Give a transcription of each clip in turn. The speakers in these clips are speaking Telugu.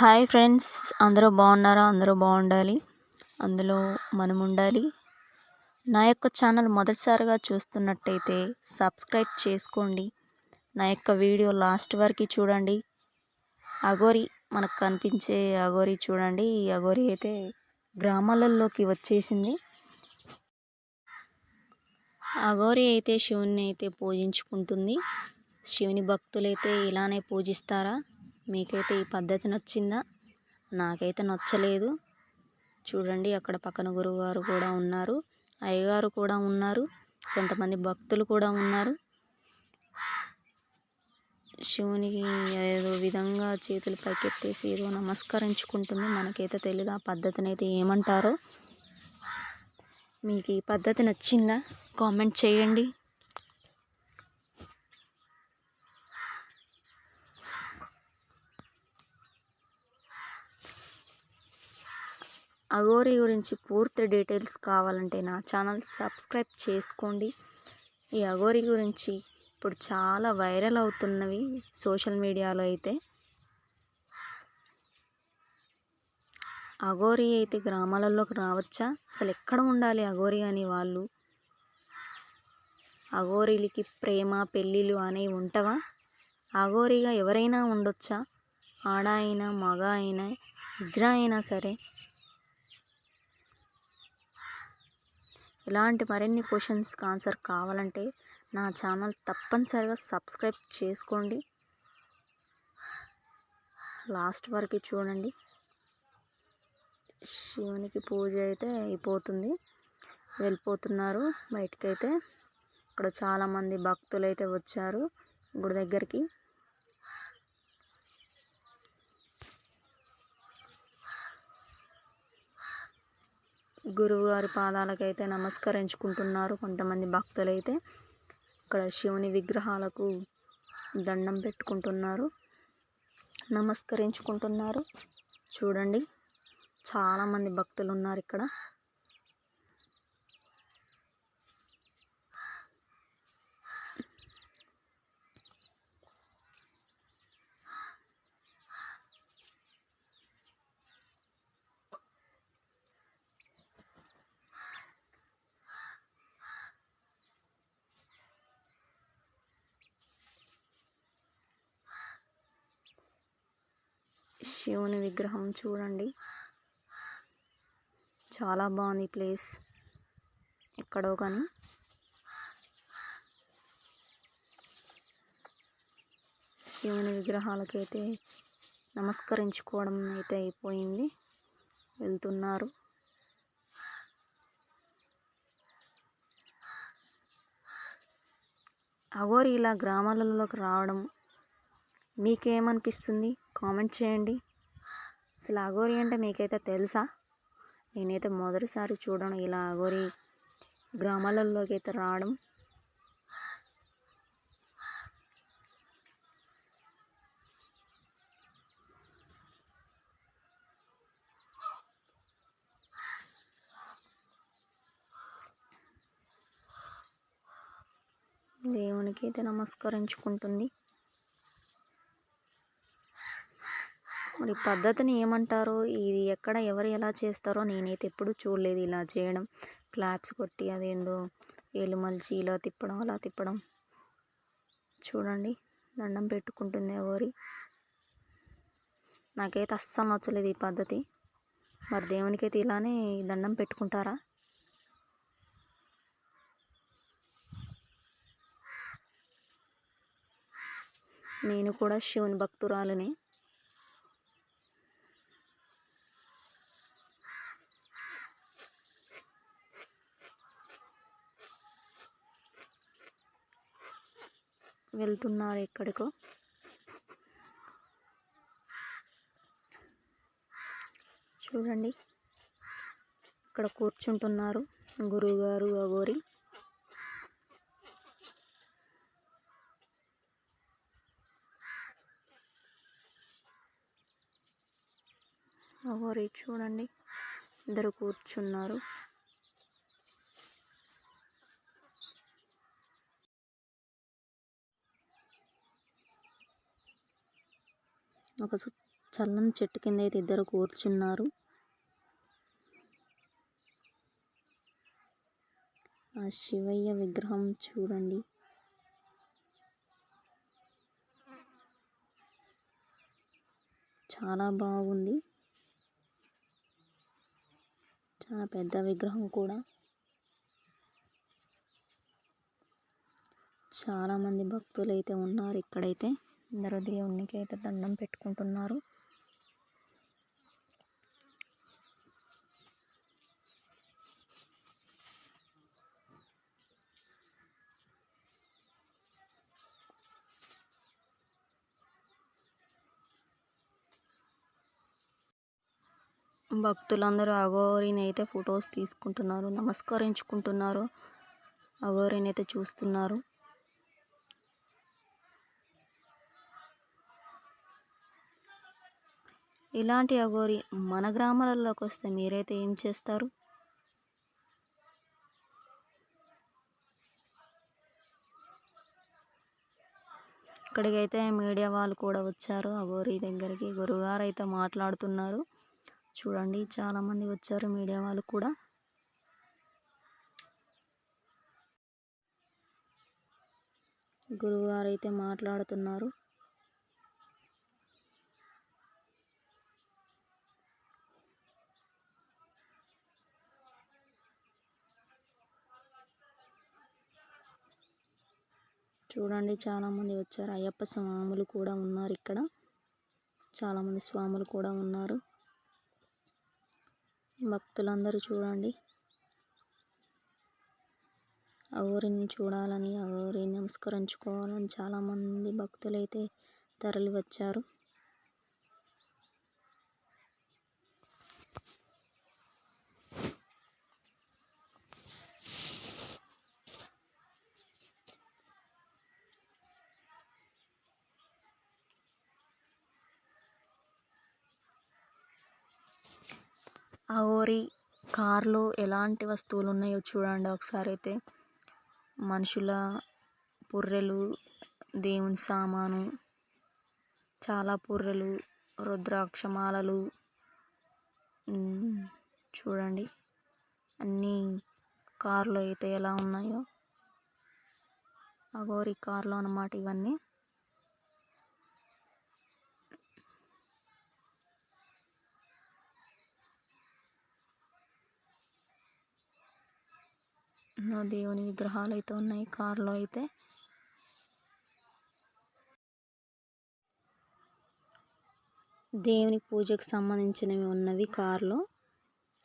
హాయ్ ఫ్రెండ్స్ అందరూ బాగున్నారా? అందరూ బాగుండాలి. అందులో మనం ఉండాలి నా యొక్క ఛానల్ మొదటిసారిగా చూస్తున్నట్టయితే సబ్స్క్రైబ్ చేసుకోండి. నా యొక్క వీడియో లాస్ట్ వరకు చూడండి. అగోరి మనకు కనిపించే అగోరి చూడండి. ఈ అగోరి అయితే గ్రామాలలోకి వచ్చేసింది. అగోరి అయితే శివుని అయితే పూజించుకుంటుంది. శివుని భక్తులైతే ఇలానే పూజిస్తారా? మీకైతే ఈ పద్ధతి నచ్చిందా? నాకైతే నచ్చలేదు. చూడండి అక్కడ పక్కన గురువుగారు కూడా ఉన్నారు అయ్యగారు కూడా ఉన్నారు కొంతమంది భక్తులు కూడా ఉన్నారు. శివునికి ఏదో విధంగా చేతులు పైకెత్తేసి ఏదో నమస్కరించుకుంటుంది. మనకైతే తెలియదు ఆ పద్ధతిని అయితే ఏమంటారో. మీకు ఈ పద్ధతి నచ్చిందా? కామెంట్ చేయండి. అగోరి గురించి పూర్తి డీటెయిల్స్ కావాలంటే నా ఛానల్ సబ్స్క్రైబ్ చేసుకోండి. ఈ అగోరి గురించి ఇప్పుడు చాలా వైరల్ అవుతున్నవి సోషల్ మీడియాలో అయితే. అగోరి అయితే గ్రామాలలోకి రావచ్చా? అసలు ఎక్కడ ఉండాలి అగోరి అని వాళ్ళు? అగోరీలకి ప్రేమ పెళ్ళిళ్ళు అనేవి ఉంటవా? అగోరిగా ఎవరైనా ఉండొచ్చా? ఆడ అయినా మగ అయినా ఇజ్రా అయినా సరే ఇలాంటి మరిన్ని క్వశ్చన్స్కి ఆన్సర్ కావాలంటే నా ఛానల్ తప్పనిసరిగా సబ్స్క్రైబ్ చేసుకోండి. లాస్ట్ వరకు చూడండి. శివునికి పూజ అయితే అయిపోతుంది. వెళ్ళిపోతున్నారు బయటకైతే. ఇక్కడ చాలామంది భక్తులు అయితే వచ్చారు గుడి దగ్గరికి. గురువుగారి పాదాలకైతే నమస్కరించుకుంటున్నారు కొంతమంది భక్తులైతే. ఇక్కడ శివుని విగ్రహాలకు దండం పెట్టుకుంటున్నారు. నమస్కరించుకుంటున్నారు. చూడండి చాలామంది భక్తులు ఉన్నారు ఇక్కడ. శివుని విగ్రహం చూడండి. చాలా బాగుంది ప్లేస్. ఎక్కడో కానీ శివుని విగ్రహాలకైతే నమస్కరించుకోవడం అయితే అయిపోయింది. వెళ్తున్నారు. అగోరి ఇలా గ్రామాలలోకి రావడం మీకేమనిపిస్తుంది? కామెంట్ చేయండి. అసలు అఘోరి అంటే మీకైతే తెలుసా? నేనైతే మొదటిసారి చూడడం ఇలా అఘోరి గ్రామాలలోకి అయితే రావడం. దేవునికి అయితే నమస్కరించుకుంటుంది. మరి పద్ధతిని ఏమంటారో? ఇది ఎక్కడ ఎవరు ఎలా చేస్తారో నేనైతే ఎప్పుడూ చూడలేదు ఇలా చేయడం. క్లాప్స్ కొట్టి అదేందో ఏలు మలిచి ఇలా తిప్పడం అలా తిప్పడం. చూడండి దండం పెట్టుకుంటుంది ఎవరి నాకైతే అస్సలు నచ్చలేదు ఈ పద్ధతి. మరి దేవునికైతే ఇలానే దండం పెట్టుకుంటారా? నేను కూడా శివుని భక్తురాలునే. వెళ్తున్నారు ఎక్కడికో. చూడండి. ఇక్కడ కూర్చుంటున్నారు గురువుగారు అగోరి అగోరి చూడండి. ఇద్దరు కూర్చున్నారు. ఒక చల్లని చెట్టు కింద అయితే ఇద్దరు కూర్చున్నారు. ఆ శివయ్య విగ్రహం చూడండి. చాలా బాగుంది. చాలా పెద్ద విగ్రహం కూడా. చాలామంది భక్తులు అయితే ఉన్నారు ఇక్కడైతే. అందరూ దేవునికి అయితే దండం పెట్టుకుంటున్నారు. భక్తులందరూ అఘోరిని అయితే ఫొటోస్ తీసుకుంటున్నారు నమస్కరించుకుంటున్నారు అఘోరిని అయితే చూస్తున్నారు. ఇలాంటి అఘోరి మన గ్రామాలలోకి వస్తే మీరైతే ఏం చేస్తారు? ఇక్కడికైతే మీడియా వాళ్ళు కూడా వచ్చారు. అఘోరి దగ్గరికి గురుగారు అయితే మాట్లాడుతున్నారు. చూడండి చాలామంది వచ్చారు మీడియా వాళ్ళు కూడా. గురువుగారు అయితే మాట్లాడుతున్నారు. చూడండి చాలామంది వచ్చారు. అయ్యప్ప స్వాములు కూడా ఉన్నారు ఇక్కడ. చాలామంది స్వాములు కూడా ఉన్నారు. భక్తులందరూ చూడండి. ఊరిని చూడాలని ఊరిని నమస్కరించుకోవాలని చాలామంది భక్తులైతే తరలి వచ్చారు ఆగోరి కార్లో ఎలాంటి వస్తువులు ఉన్నాయో చూడండి ఒకసారి అయితే మనుషుల పుర్రెలు దేవుని సామాను చాలా పుర్రెలు రుద్రాక్షమాలలు చూడండి. అన్నీ కార్లో అయితే ఎలా ఉన్నాయో. అఘోరి కార్లో అన్నమాట ఇవన్నీ. దేవుని విగ్రహాలు అయితే ఉన్నాయి కార్లో అయితే. దేవుని పూజకు సంబంధించినవి ఉన్నవి కార్లో.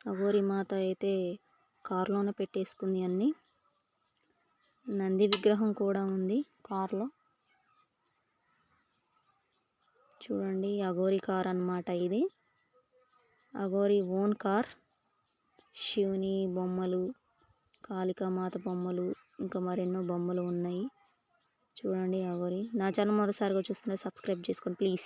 అఘోరి మాత అయితే కారులోనే పెట్టేసుకుంది అన్నీ. నంది విగ్రహం కూడా ఉంది కార్లో. చూడండి అఘోరి కార్ అనమాట ఇది. Aghori own car. శివుని బొమ్మలు కాళికామాత బొమ్మలు ఇంకా మరెన్నో బొమ్మలు ఉన్నాయి. చూడండి అగోరి నా ఛానల్ మరోసారిగా చూస్తున్న సబ్స్క్రైబ్ చేసుకోండి ప్లీజ్.